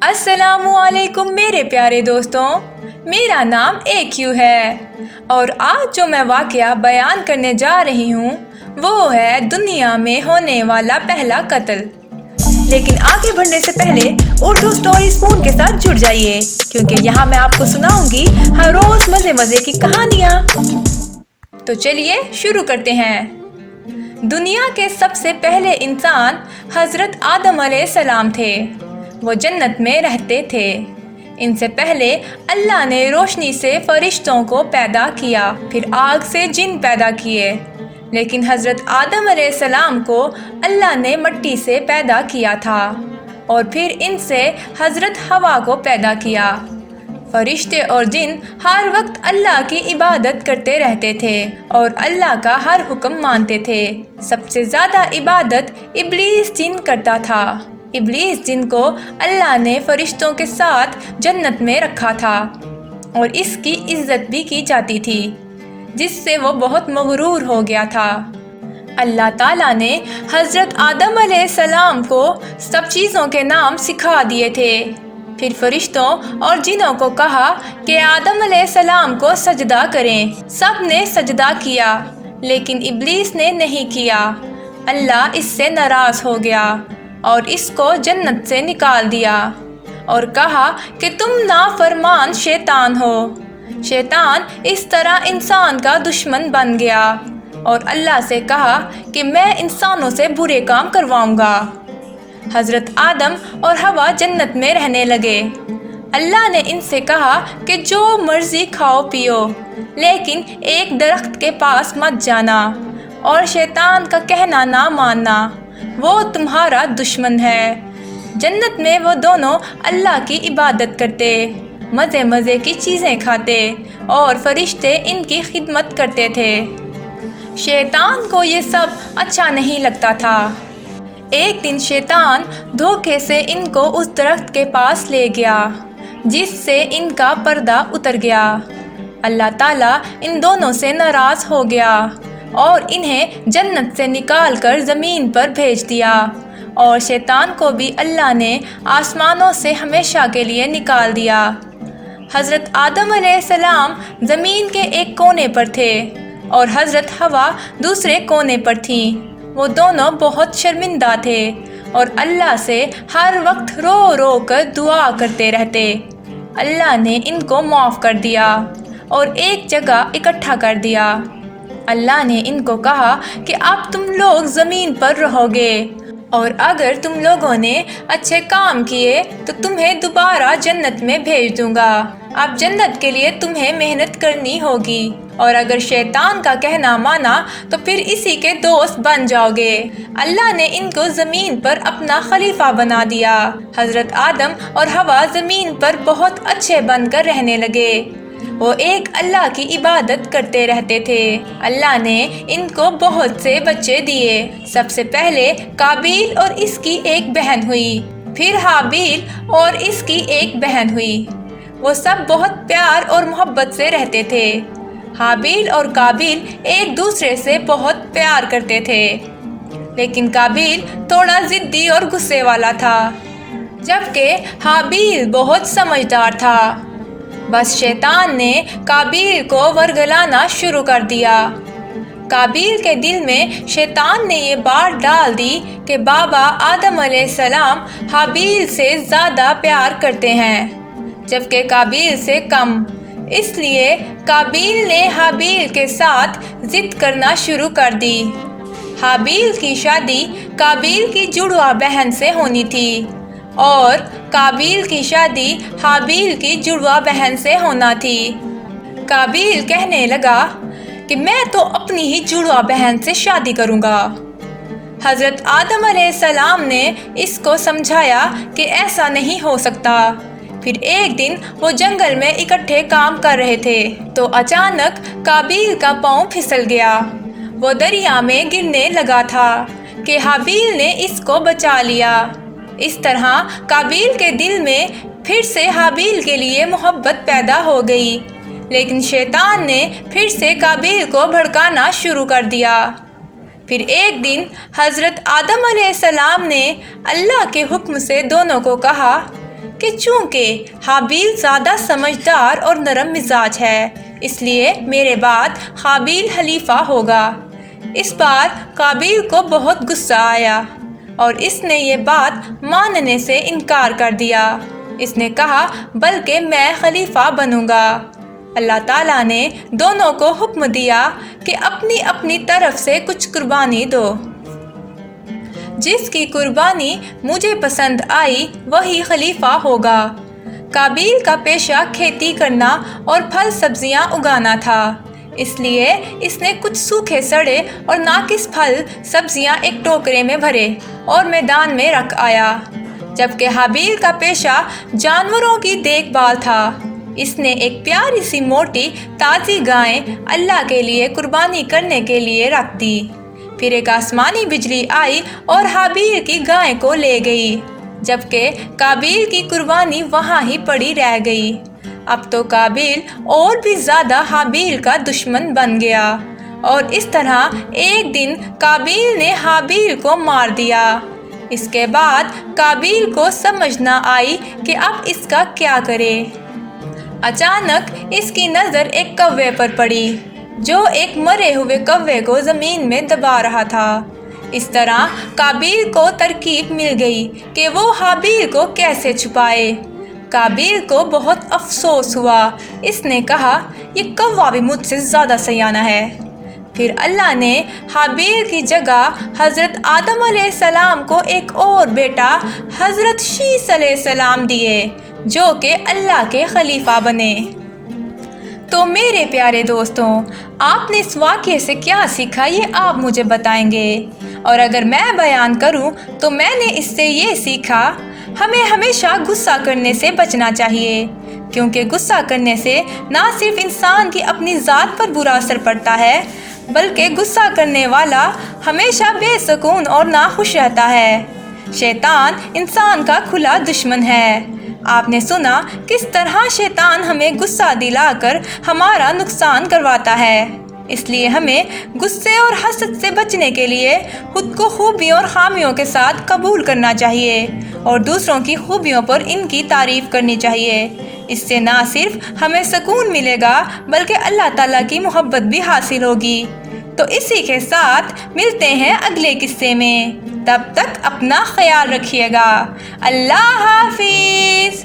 السلام علیکم میرے پیارے دوستوں، میرا نام اے کیو ہے۔ اور آج جو میں واقعہ بیان کرنے جا رہی ہوں، وہ ہے دنیا میں ہونے والا پہلا قتل۔ لیکن آگے بڑھنے سے پہلے اردو سٹوری سپون کے ساتھ جڑ جائیے، کیونکہ یہاں میں آپ کو سناؤں گی ہر روز مزے مزے کی کہانیاں۔ تو چلیے شروع کرتے ہیں۔ دنیا کے سب سے پہلے انسان حضرت آدم علیہ السلام تھے۔ وہ جنت میں رہتے تھے۔ ان سے پہلے اللہ نے روشنی سے فرشتوں کو پیدا کیا، پھر آگ سے جن پیدا کیے۔ لیکن حضرت آدم علیہ السلام کو اللہ نے مٹی سے پیدا کیا تھا، اور پھر ان سے حضرت ہوا کو پیدا کیا۔ فرشتے اور جن ہر وقت اللہ کی عبادت کرتے رہتے تھے اور اللہ کا ہر حکم مانتے تھے۔ سب سے زیادہ عبادت ابلیس جن کرتا تھا۔ ابلیس جن کو اللہ نے فرشتوں کے ساتھ جنت میں رکھا تھا اور اس کی عزت بھی کی جاتی تھی، جس سے وہ بہت مغرور ہو گیا تھا۔ اللہ تعالیٰ نے حضرت آدم علیہ السلام کو سب چیزوں کے نام سکھا دیے تھے۔ پھر فرشتوں اور جنوں کو کہا کہ آدم علیہ السلام کو سجدہ کریں۔ سب نے سجدہ کیا، لیکن ابلیس نے نہیں کیا۔ اللہ اس سے ناراض ہو گیا۔ اور اس کو جنت سے نکال دیا اور کہا کہ تم نافرمان شیطان ہو۔ شیطان اس طرح انسان کا دشمن بن گیا اور اللہ سے کہا کہ میں انسانوں سے برے کام کرواؤں گا۔ حضرت آدم اور ہوا جنت میں رہنے لگے۔ اللہ نے ان سے کہا کہ جو مرضی کھاؤ پیو، لیکن ایک درخت کے پاس مت جانا اور شیطان کا کہنا نہ ماننا۔ وہ تمہارا دشمن ہے۔ جنت میں وہ دونوں اللہ کی عبادت کرتے، مزے مزے کی چیزیں کھاتے اور فرشتے ان کی خدمت کرتے تھے۔ شیطان کو یہ سب اچھا نہیں لگتا تھا۔ ایک دن شیطان دھوکے سے ان کو اس درخت کے پاس لے گیا، جس سے ان کا پردہ اتر گیا۔ اللہ تعالیٰ ان دونوں سے ناراض ہو گیا۔ اور انہیں جنت سے نکال کر زمین پر بھیج دیا۔ اور شیطان کو بھی اللہ نے آسمانوں سے ہمیشہ کے لیے نکال دیا۔ حضرت آدم علیہ السلام زمین کے ایک کونے پر تھے اور حضرت ہوا دوسرے کونے پر تھیں۔ وہ دونوں بہت شرمندہ تھے اور اللہ سے ہر وقت رو رو کر دعا کرتے رہتے۔ اللہ نے ان کو معاف کر دیا اور ایک جگہ اکٹھا کر دیا۔ اللہ نے ان کو کہا کہ اب تم لوگ زمین پر رہو گے۔ اور اگر تم لوگوں نے اچھے کام کیے، تو تمہیں دوبارہ جنت میں بھیج دوں گا۔ اب جنت کے لیے تمہیں محنت کرنی ہوگی۔ اور اگر شیطان کا کہنا مانا، تو پھر اسی کے دوست بن جاؤ گے۔ اللہ نے ان کو زمین پر اپنا خلیفہ بنا دیا۔ حضرت آدم اور ہوا زمین پر بہت اچھے بن کر رہنے لگے۔ وہ ایک اللہ کی عبادت کرتے رہتے تھے۔ اللہ نے ان کو بہت سے بچے دیے۔ سب سے پہلے کابیل اور اس کی ایک بہن ہوئی، پھر حابیل اور اس کی ایک بہن ہوئی۔ وہ سب بہت پیار اور محبت سے رہتے تھے۔ حابیل اور کابیل ایک دوسرے سے بہت پیار کرتے تھے۔ لیکن کابیل تھوڑا ضدی اور غصے والا تھا، جبکہ حابیل بہت سمجھدار تھا۔ بس شیطان نے کابیل کو ورگلانا شروع کر دیا۔ کابیل کے دل میں شیطان نے یہ بات ڈال دی کہ بابا آدم علیہ السلام حابیل سے زیادہ پیار کرتے ہیں، جبکہ کابیل سے کم۔ اس لیے کابیل نے حابیل کے ساتھ ضد کرنا شروع کر دی۔ حابیل کی شادی کابیل کی جڑوا بہن سے ہونی تھی۔ اور کابیل کی شادی حابیل کی جڑوا بہن سے ہونا تھی۔ کابیل کہنے لگا کہ میں تو اپنی ہی جڑوا بہن سے شادی کروں گا۔ حضرت آدم علیہ السلام نے اس کو سمجھایا کہ ایسا نہیں ہو سکتا۔ پھر ایک دن وہ جنگل میں اکٹھے کام کر رہے تھے تو اچانک کابیل کا پاؤں پھسل گیا۔ وہ دریا میں گرنے لگا تھا کہ حابیل نے اس کو بچا لیا۔ اس طرح کابیل کے دل میں پھر سے حابیل کے لیے محبت پیدا ہو گئی۔ لیکن شیطان نے پھر سے کابیل کو بھڑکانا شروع کر دیا۔ پھر ایک دن حضرت آدم علیہ السلام نے اللہ کے حکم سے دونوں کو کہا کہ چونکہ حابیل زیادہ سمجھدار اور نرم مزاج ہے، اس لیے میرے بعد حابیل خلیفہ ہوگا۔ اس بار قابیل کو بہت غصہ آیا۔ اور اس نے یہ بات ماننے سے انکار کر دیا۔ اس نے کہا، بلکہ میں خلیفہ بنوں گا۔ اللہ تعالیٰ نے دونوں کو حکم دیا کہ اپنی اپنی طرف سے کچھ قربانی دو۔ جس کی قربانی مجھے پسند آئی، وہی خلیفہ ہوگا۔ کابیل کا پیشہ کھیتی کرنا اور پھل سبزیاں اگانا تھا۔ اس لیے اس نے کچھ سوکھے سڑے اور ناقص پھل، سبزیاں ایک ٹوکرے میں بھرے اور میدان میں رکھ آیا، جبکہ حابیل کا پیشہ جانوروں کی دیکھ بھال تھا۔ اس نے ایک پیاری سی موٹی تازی گائیں اللہ کے لیے قربانی کرنے کے لیے رکھ دی۔ پھر ایک آسمانی بجلی آئی اور حابیل کی گائے کو لے گئی، جبکہ کابیل کی قربانی وہاں ہی پڑی رہ گئی۔ اب تو کابیل اور بھی زیادہ حابیل کا دشمن بن گیا۔ اور اس طرح ایک دن کابیل نے حابیل کو مار دیا۔ اس کے بعد کابیل کو سمجھ نہ آئی کہ اب اس کا کیا کرے۔ اچانک اس کی نظر ایک کوے پر پڑی، جو ایک مرے ہوئے کوے کو زمین میں دبا رہا تھا۔ اس طرح کابیل کو ترکیب مل گئی کہ وہ حابیل کو کیسے چھپائے۔ کابیل کو بہت افسوس ہوا۔ اس نے کہا، یہ کوا بھی مجھ سے زیادہ سیانہ ہے؟ پھر اللہ نے حابیل کی جگہ حضرت آدم علیہ السلام کو ایک اور بیٹا حضرت شیس علیہ السلام دیے، جو کہ اللہ کے خلیفہ بنے۔ تو میرے پیارے دوستوں، آپ نے اس واقعے سے کیا سیکھا یہ آپ مجھے بتائیں گے۔ اور اگر میں بیان کروں تو میں نے اس سے یہ سیکھا ہمیں ہمیشہ غصہ کرنے سے بچنا چاہیے، کیونکہ غصہ کرنے سے نہ صرف انسان کی اپنی ذات پر برا اثر پڑتا ہے، بلکہ غصہ کرنے والا ہمیشہ بے سکون اور ناخوش رہتا ہے۔ شیطان انسان کا کھلا دشمن ہے۔ آپ نے سنا کس طرح شیطان ہمیں غصہ دلا کر ہمارا نقصان کرواتا ہے۔ اس لیے ہمیں غصے اور حسد سے بچنے کے لیے خود کو خوبیوں اور خامیوں کے ساتھ قبول کرنا چاہیے اور دوسروں کی خوبیوں پر ان کی تعریف کرنی چاہیے۔ اس سے نہ صرف ہمیں سکون ملے گا، بلکہ اللہ تعالیٰ کی محبت بھی حاصل ہوگی۔ تو اسی کے ساتھ ملتے ہیں اگلے قصے میں۔ تب تک اپنا خیال رکھیے گا۔ اللہ حافظ!